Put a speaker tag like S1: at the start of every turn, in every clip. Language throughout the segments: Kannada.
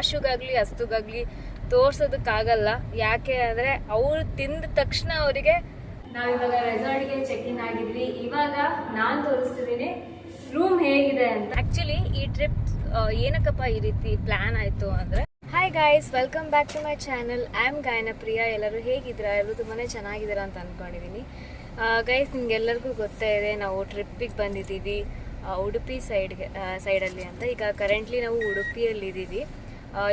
S1: ಆಶುಗಾಗ್ಲಿ ಅಸ್ತುಗಾಗ್ಲಿ ತೋರ್ಸೋದಕ್ಕಾಗಲ್ಲ. ಯಾಕೆ ಅಂದ್ರೆ ಅವ್ರು ತಿಂದ ತಕ್ಷಣ ಅವರಿಗೆ ನಾವಿವಾಗ ರೆಸಾರ್ಟ್ಗೆ ಚೆಕ್ ಇನ್ ಆಗಿದ್ವಿ. ಇವಾಗ ನಾನು ತೋರಿಸ್ತಿದ್ದೀನಿ ರೂಮ್ ಹೇಗಿದೆ ಅಂತ. ಆಕ್ಚುಲಿ ಈ ಟ್ರಿಪ್ ಏನಕ್ಕಪ್ಪ ಈ ರೀತಿ ಪ್ಲಾನ್ ಆಯ್ತು ಅಂದ್ರೆ? Hi guys welcome back to my channel I am Gayana Priya ಎಲ್ಲರೂ ಹೇಗಿದ್ದೀರಾ? ಎಲ್ಲರೂ ತುಂಬಾ ಚೆನ್ನಾಗಿದ್ದೀರಾ ಅಂತ ಅಂದ್ಕೊಂಡಿದ್ದೀನಿ ಗೈಸ್ ನಿಮಗೆಲ್ಲರಿಗೂ ಗೊತ್ತೇ ಇದೆ ನಾವು ಟ್ರಿಪ್ಪಿಗೆ ಬಂದಿದ್ದೀವಿ ಉಡುಪಿ ಸೈಡ್ಗೆ ಸೈಡಲ್ಲಿ ಅಂತ. ಈಗ ಕರೆಂಟ್ಲಿ ನಾವು ಉಡುಪಿಯಲ್ಲಿ ಇದ್ದೀವಿ ಆ,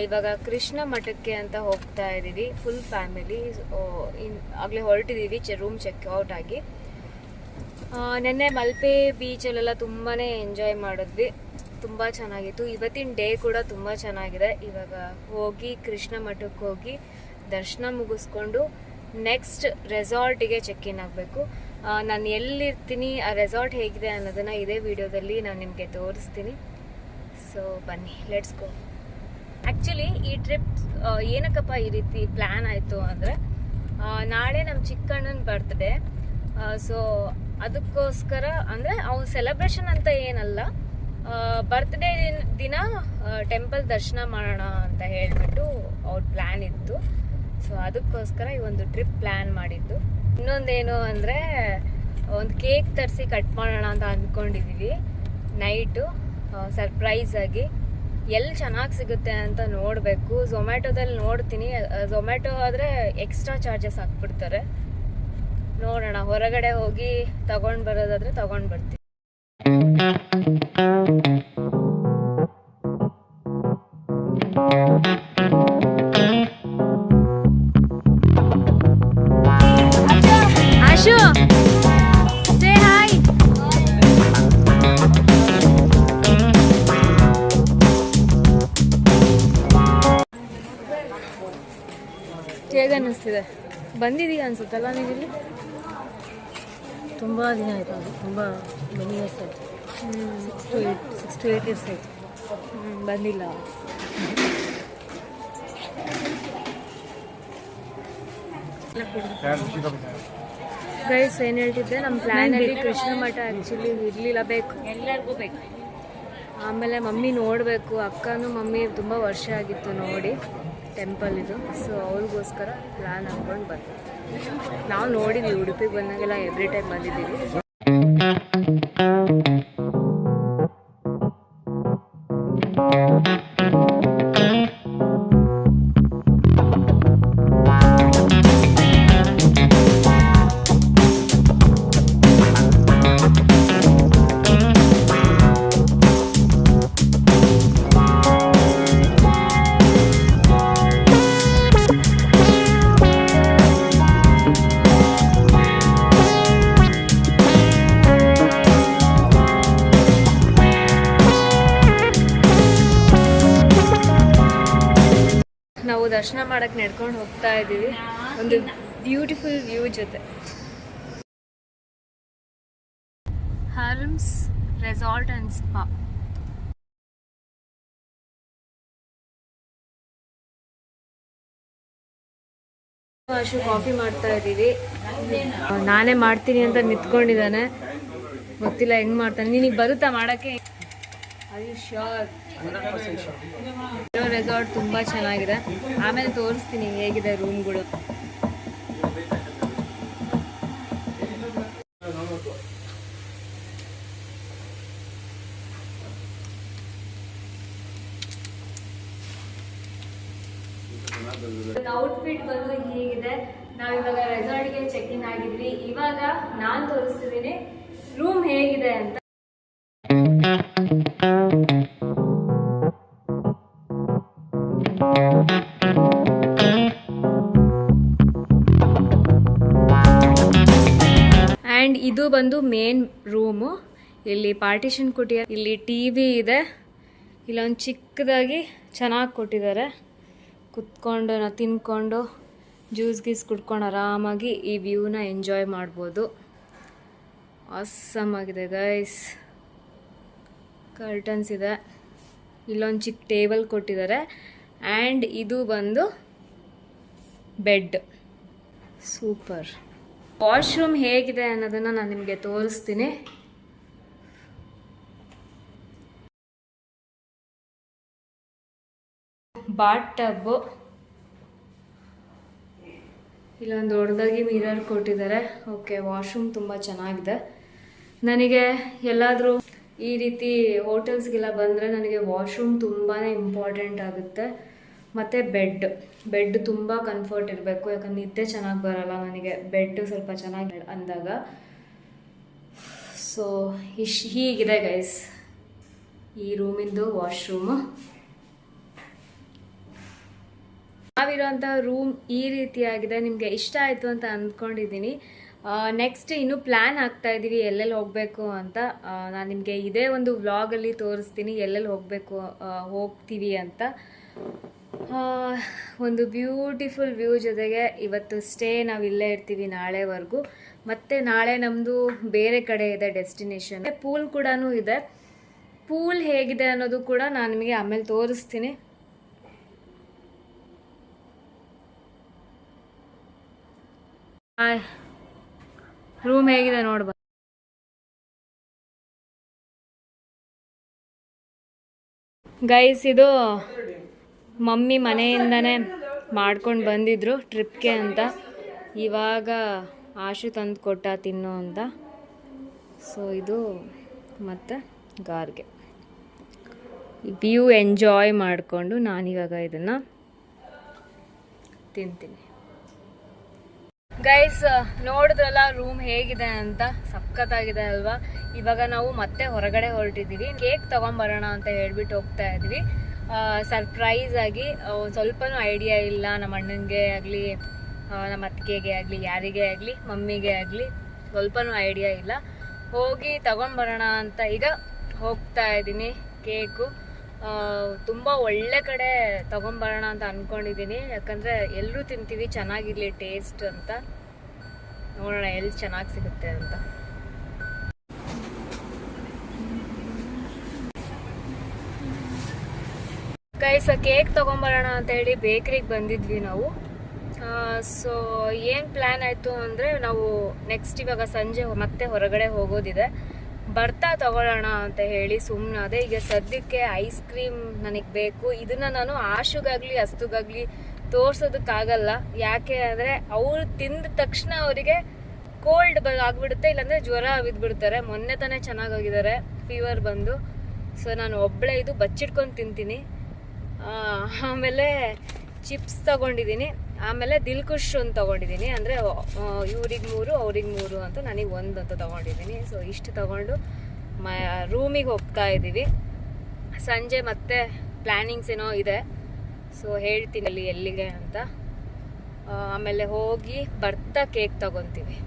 S1: ಇವಾಗ ಕೃಷ್ಣ ಮಠಕ್ಕೆ ಅಂತ ಹೋಗ್ತಾ ಇದ್ದೀವಿ ಫುಲ್ ಫ್ಯಾಮಿಲಿ ಇನ್, ಆಗಲೇ ಹೊರಟಿದ್ದೀವಿ ರೂಮ್ ಚೆಕ್ ಔಟ್ ಆಗಿ. ನೆನ್ನೆ ಮಲ್ಪೆ ಬೀಚಲ್ಲೆಲ್ಲ ತುಂಬಾ ಎಂಜಾಯ್ ಮಾಡಿದ್ವಿ. ತುಂಬ ಚೆನ್ನಾಗಿತ್ತು. ಇವತ್ತಿನ ಡೇ ಕೂಡ ತುಂಬ ಚೆನ್ನಾಗಿದೆ. ಇವಾಗ ಹೋಗಿ ಕೃಷ್ಣ ಮಠಕ್ಕೆ ಹೋಗಿ ದರ್ಶನ ಮುಗಿಸ್ಕೊಂಡು ನೆಕ್ಸ್ಟ್ ರೆಸಾರ್ಟಿಗೆ ಚೆಕ್ ಇನ್ ಆಗಬೇಕು. ನಾನು ಎಲ್ಲಿರ್ತೀನಿ, ಆ ರೆಸಾರ್ಟ್ ಹೇಗಿದೆ ಅನ್ನೋದನ್ನು ಇದೇ ವಿಡಿಯೋದಲ್ಲಿ ನಾನು ನಿಮಗೆ ತೋರಿಸ್ತೀನಿ. ಸೊ ಬನ್ನಿ ಲೆಟ್ಸ್ ಗೋ ಆ್ಯಕ್ಚುಲಿ ಈ ಟ್ರಿಪ್ ಏನಕ್ಕಪ್ಪ ಈ ರೀತಿ ಪ್ಲ್ಯಾನ್ ಆಯಿತು ಅಂದರೆ ನಾಳೆ ನಮ್ಮ ಚಿಕ್ಕಣ್ಣನ ಬರ್ತ್ಡೇ ಸೊ ಅದಕ್ಕೋಸ್ಕರ ಅಂದರೆ ಅವ್ನ ಸೆಲೆಬ್ರೇಷನ್ ಅಂತ ಏನಲ್ಲ ಬರ್ತ್ಡೇ ದಿನ ಟೆಂಪಲ್ ದರ್ಶನ ಮಾಡೋಣ ಅಂತ ಹೇಳಿಬಿಟ್ಟು ಅವ್ರ ಪ್ಲ್ಯಾನ್ ಇತ್ತು. ಸೊ ಅದಕ್ಕೋಸ್ಕರ ಈ ಒಂದು ಟ್ರಿಪ್ ಪ್ಲ್ಯಾನ್ ಮಾಡಿದ್ದು. ಇನ್ನೊಂದೇನು ಅಂದರೆ, ಒಂದು ಕೇಕ್ ತರಿಸಿ ಕಟ್ ಮಾಡೋಣ ಅಂತ ಅಂದ್ಕೊಂಡಿದ್ದೀವಿ ನೈಟು ಸರ್ಪ್ರೈಸ್ ಆಗಿ. ಎಲ್ಲಿ ಚೆನ್ನಾಗಿ ಸಿಗುತ್ತೆ ಅಂತ ನೋಡಬೇಕು. ಝೊಮ್ಯಾಟೊದಲ್ಲಿ ನೋಡ್ತೀನಿ. ಝೊಮ್ಯಾಟೊ ಆದರೆ ಎಕ್ಸ್ಟ್ರಾ ಚಾರ್ಜಸ್ ಹಾಕ್ಬಿಡ್ತಾರೆ. ನೋಡೋಣ. ಹೊರಗಡೆ ಹೋಗಿ ತಗೊಂಡು ಬರೋದಾದರೆ ತಗೊಂಡು ಬರ್ತೀನಿ. ಹೇಗೆ ಅನ್ನಿಸ್ತಿದೆ. ಬಂದಿದೀಯ ಅನ್ಸುತ್ತಲ್ಲ ನೀವಿಲ್ಲಿ?
S2: ತುಂಬ ದಿನ ಆಯಿತು ಅದು ತುಂಬ ಮೆನಿ ಇಯರ್ಸ್ ಆಯಿತು. Six to eight six to eight years ಆಯಿತು.
S1: ಬಂದಿಲ್ಲ. ಗೈಸ್ ಏನು ಹೇಳ್ತಿದ್ದೆ? ನಮ್ಮ ಪ್ಲ್ಯಾನಲ್ಲಿ ಕೃಷ್ಣ ಮಠ ಆ್ಯಕ್ಚುಲಿ ಇರಲಿಲ್ಲ ಬೇಕು.
S2: ಎಲ್ಲರಿಗೂ ಬೇಕು.
S1: ಆಮೇಲೆ ಮಮ್ಮಿ ನೋಡಬೇಕು ಅಕ್ಕನೂ ಮಮ್ಮಿ ತುಂಬ ವರ್ಷ ಆಗಿತ್ತು ನೋಡಿ. ಟೆಂಪಲ್ ಇದು. ಸೊ ಅವ್ರಿಗೋಸ್ಕರ ಪ್ಲ್ಯಾನ್ ಹಾಕ್ಕೊಂಡು ಬಂದ್ವಿ. ನಾವು ನೋಡಿದ್ವಿ ಉಡುಪಿಗೆ ಬಂದಾಗೆಲ್ಲ ಎವ್ರಿ ಟೈಮ್ ಬಂದಿದ್ದೀವಿ. ದರ್ಶನ ಮಾಡಕ್ಕೆ ನಡ್ಕೊಂಡು ಹೋಗ್ತಾ ಇದ್ದೀವಿ ಒಂದು ಬ್ಯೂಟಿಫುಲ್ ವ್ಯೂ ಜೊತೆ. Hermes resort and spa. Ashu coffee ಮಾಡ್ತಾ ಇದ್ದೀವಿ ನಾನೇ ಮಾಡ್ತೀನಿ ಅಂತ ನಿಂತ್ಕೊಂಡಿದ್ದಾನೆ. ಗೊತ್ತಿಲ್ಲ, ಹೆಂಗ್ ಮಾಡ್ತಾನೆ. ನಿನಗೆ ಬರುತ್ತಾ ಮಾಡಕ್ಕೆ? ರೆಸಾರ್ಟ್ ತುಂಬಾ ಚೆನ್ನಾಗಿದೆ. ಆಮೇಲೆ ತೋರಿಸ್ತೀನಿ ಹೇಗಿದೆ ರೂಮ್ಗಳು ಔಟ್ಫಿಟ್ ಬಂದು ಹೀಗಿದೆ. ನಾವಿವಾಗ ರೆಸಾರ್ಟ್ಗೆ ಚೆಕ್ ಇನ್ ಆಗಿದ್ವಿ. ಇವಾಗ ನಾನು ತೋರಿಸ್ತಿದ್ದೀನಿ ರೂಮ್ ಹೇಗಿದೆ ಅಂತ. ಇದು ಬಂದು ಮೇನ್ ರೂಮು ಇಲ್ಲಿ ಪಾರ್ಟಿಷನ್ ಕೊಟ್ಟಿದ್ದಾರೆ. ಇಲ್ಲಿ ಟಿ ವಿ ಇದೆ. ಇಲ್ಲೊಂದು ಚಿಕ್ಕದಾಗಿ ಚೆನ್ನಾಗಿ ಕೊಟ್ಟಿದ್ದಾರೆ. ಕುತ್ಕೊಂಡು, ನಾವು ತಿನ್ಕೊಂಡು ಜ್ಯೂಸ್ ಗೀಸ್ ಕುಡ್ಕೊಂಡು ಆರಾಮಾಗಿ ಈ ವ್ಯೂನ ಎಂಜಾಯ್ ಮಾಡ್ಬೋದು. ಆಗಿದೆ ಗೈಸ್ ಕರ್ಟನ್ಸ್ ಇದೆ. ಇಲ್ಲೊಂದು ಚಿಕ್ಕ ಟೇಬಲ್ ಕೊಟ್ಟಿದ್ದಾರೆ. ಆ್ಯಂಡ್ ಇದು ಬಂದು ಬೆಡ್ ಸೂಪರ್ ವಾಶ್ರೂಮ್ ಹೇಗಿದೆ ಅನ್ನೋದನ್ನು ನಾನು ನಿಮಗೆ ತೋರಿಸ್ತೀನಿ. ಬಾಟ್ ಟಬ್ಬು ಇಲ್ಲೊಂದು ದೊಡ್ಡದಾಗಿ ಮಿರರ್ ಕೊಟ್ಟಿದ್ದಾರೆ. ಓಕೆ ವಾಶ್ರೂಮ್ ತುಂಬ ಚೆನ್ನಾಗಿದೆ. ನನಗೆ ಎಲ್ಲಾದರೂ ಈ ರೀತಿ ಹೋಟೆಲ್ಸ್ಗೆಲ್ಲ ಬಂದರೆ ನನಗೆ ವಾಶ್ರೂಮ್ ತುಂಬಾ ಇಂಪಾರ್ಟೆಂಟ್ ಆಗುತ್ತೆ. ಮತ್ತು ಬೆಡ್ ಬೆಡ್ ತುಂಬ ಕಂಫರ್ಟ್ ಇರಬೇಕು, ಯಾಕಂದ್ರೆ ನಿದ್ದೆ ಚೆನ್ನಾಗಿ ಬರಲ್ಲ ನನಗೆ. ಬೆಡ್ ಸ್ವಲ್ಪ ಚೆನ್ನಾಗಿ ಅಂದಾಗ. ಸೊ ಇಶ್, ಹೀಗಿದೆ ಗೈಸ್ ಈ ರೂಮಿಂದು ವಾಶ್ರೂಮು ನಾವಿರೋಂಥ ರೂಮ್ ಈ ರೀತಿಯಾಗಿದೆ. ನಿಮಗೆ ಇಷ್ಟ ಆಯಿತು ಅಂತ ಅಂದ್ಕೊಂಡಿದ್ದೀನಿ. ನೆಕ್ಸ್ಟ್ ಇನ್ನೂ ಪ್ಲ್ಯಾನ್ ಆಗ್ತಾ ಇದ್ದೀವಿ ಎಲ್ಲೆಲ್ಲಿ ಹೋಗಬೇಕು ಅಂತ. ನಾನು ನಿಮಗೆ ಇದೇ ಒಂದು ವ್ಲಾಗಲ್ಲಿ ತೋರಿಸ್ತೀನಿ, ಎಲ್ಲೆಲ್ಲಿ ಹೋಗಬೇಕು ಹೋಗ್ತೀವಿ ಅಂತ. ಒಂದು ಬ್ಯೂಟಿಫುಲ್ ವ್ಯೂ ಜೊತೆಗೆ ಇವತ್ತು ಸ್ಟೇ ನಾವು ಇಲ್ಲೇ ಇರ್ತೀವಿ ನಾಳೆವರೆಗೂ. ಮತ್ತು ನಾಳೆ ನಮ್ಮದು ಬೇರೆ ಕಡೆ ಇದೆ ಡೆಸ್ಟಿನೇಷನ್ ಪೂಲ್ ಕೂಡ ಇದೆ. ಪೂಲ್ ಹೇಗಿದೆ ಅನ್ನೋದು ಕೂಡ ನಾನು ನಿಮಗೆ ಆಮೇಲೆ ತೋರಿಸ್ತೀನಿ. ರೂಮ್ ಹೇಗಿದೆ ನೋಡ್ಬ ಗೈಸ್ ಇದು ಮಮ್ಮಿ ಮನೆಯಿಂದನೇ ಮಾಡ್ಕೊಂಡು ಬಂದಿದ್ರು ಟ್ರಿಪ್ಗೆ ಅಂತ. ಇವಾಗ ಆಶು ತಂದು ಕೊಟ್ಟ ತಿನ್ನು ಅಂತ. ಸೊ ಇದು ಮತ್ತು ಗಾರ್ಗೆ. ವ್ಯೂ ಎಂಜಾಯ್ ಮಾಡಿಕೊಂಡು ನಾನಿವಾಗ ಇದನ್ನು ತಿಂತೀನಿ. ಗೈಸ್ ನೋಡಿದ್ರಲ್ಲ ರೂಮ್ ಹೇಗಿದೆ ಅಂತ? ಸಖತ್ತಾಗಿದೆ ಅಲ್ವಾ? ಇವಾಗ ನಾವು ಮತ್ತೆ ಹೊರಗಡೆ ಹೊರಟಿದ್ದೀವಿ. ಕೇಕ್ ತಗೊಂಬರೋಣ ಅಂತ ಹೇಳ್ಬಿಟ್ಟು ಹೋಗ್ತಾ ಇದ್ವಿ ಸರ್ಪ್ರೈಸ್ ಆಗಿ ಒಂದು ಸ್ವಲ್ಪನೂ ಐಡಿಯಾ ಇಲ್ಲ. ನಮ್ಮ ಅಣ್ಣನಿಗೆ ಆಗಲಿ ನಮ್ಮ ಅತ್ತಿಗೆಗೆ ಆಗಲಿ, ಯಾರಿಗೆ ಆಗಲಿ, ಮಮ್ಮಿಗೆ ಆಗಲಿ, ಸ್ವಲ್ಪನೂ ಐಡಿಯಾ ಇಲ್ಲ. ಹೋಗಿ ತಗೊಂಡ್ಬರೋಣ ಅಂತ ಈಗ ಹೋಗ್ತಾ ಇದ್ದೀನಿ ಕೇಕು ತುಂಬ ಒಳ್ಳೆ ಕಡೆ ತಗೊಂಬರೋಣ ಅಂತ ಅಂದ್ಕೊಂಡಿದ್ದೀನಿ ಯಾಕಂದರೆ ಎಲ್ಲರೂ ತಿಂತೀವಿ, ಚೆನ್ನಾಗಿರಲಿ ಟೇಸ್ಟ್ ಅಂತ. ನೋಡೋಣ ಎಲ್ಲಿ ಚೆನ್ನಾಗಿ ಸಿಗುತ್ತೆ ಅಂತ. ಕೈಸ ಕೇಕ್ ತೊಗೊಂಬರೋಣ ಅಂತ ಹೇಳಿ ಬೇಕ್ರಿಗೆ ಬಂದಿದ್ವಿ ನಾವು. ಸೊ ಏನು ಪ್ಲ್ಯಾನ್ ಆಯಿತು ಅಂದರೆ ನಾವು ನೆಕ್ಸ್ಟ್ ಇವಾಗ ಸಂಜೆ ಮತ್ತೆ ಹೊರಗಡೆ ಹೋಗೋದಿದೆ. ಬರ್ತಾ ತಗೊಳ್ಳೋಣ ಅಂತ ಹೇಳಿ ಸುಮ್ಮನೆ ಅದೇ, ಈಗ ಸದ್ಯಕ್ಕೆ ಐಸ್ ಕ್ರೀಮ್ ನನಗೆ ಬೇಕು. ಇದನ್ನು ನಾನು ಆಶುಗಾಗಲಿ, ಅಸ್ತುಗಾಗಲಿ ತೋರ್ಸೋದಕ್ಕಾಗಲ್ಲ. ಯಾಕೆ ಅಂದರೆ ಅವರು ತಿಂದ ತಕ್ಷಣ ಅವರಿಗೆ ಕೋಲ್ಡ್ ಬ, ಆಗಿಬಿಡುತ್ತೆ, ಇಲ್ಲಾಂದರೆ ಜ್ವರ ಬಿದ್ದುಬಿಡ್ತಾರೆ ಮೊನ್ನೆ ತಾನೇ ಚೆನ್ನಾಗಾಗಿದ್ದಾರೆ ಫೀವರ್ ಬಂದು. ಸೊ ನಾನು ಒಬ್ಬಳೇ ಇದು ಬಚ್ಚಿಟ್ಕೊಂಡು ತಿಂತೀನಿ. ಆಮೇಲೆ ಚಿಪ್ಸ್ ತಗೊಂಡಿದ್ದೀನಿ. ಆಮೇಲೆ ದಿಲ್ಖುಷ್ ಒಂದು ತಗೊಂಡಿದ್ದೀನಿ. ಅಂದರೆ ಇವ್ರಿಗೆ ಮೂರು, ಅವ್ರಿಗೆ ಮೂರು ಅಂತ ನನಗೆ ಒಂದು ಅಂತ ತಗೊಂಡಿದ್ದೀನಿ. ಸೊ ಇಷ್ಟು ತಗೊಂಡು ಮ, ರೂಮಿಗೆ ಹೋಗ್ತಾ ಇದ್ದೀವಿ. ಸಂಜೆ ಮತ್ತೆ ಪ್ಲ್ಯಾನಿಂಗ್ಸ್ ಏನೋ ಇದೆ. ಸೊ ಹೇಳ್ತೀನಿ ಅಲ್ಲಿ ಎಲ್ಲಿಗೆ ಅಂತ. ಆಮೇಲೆ ಹೋಗಿ ಬರ್ತಾ ಕೇಕ್ ತಗೊತೀವಿ.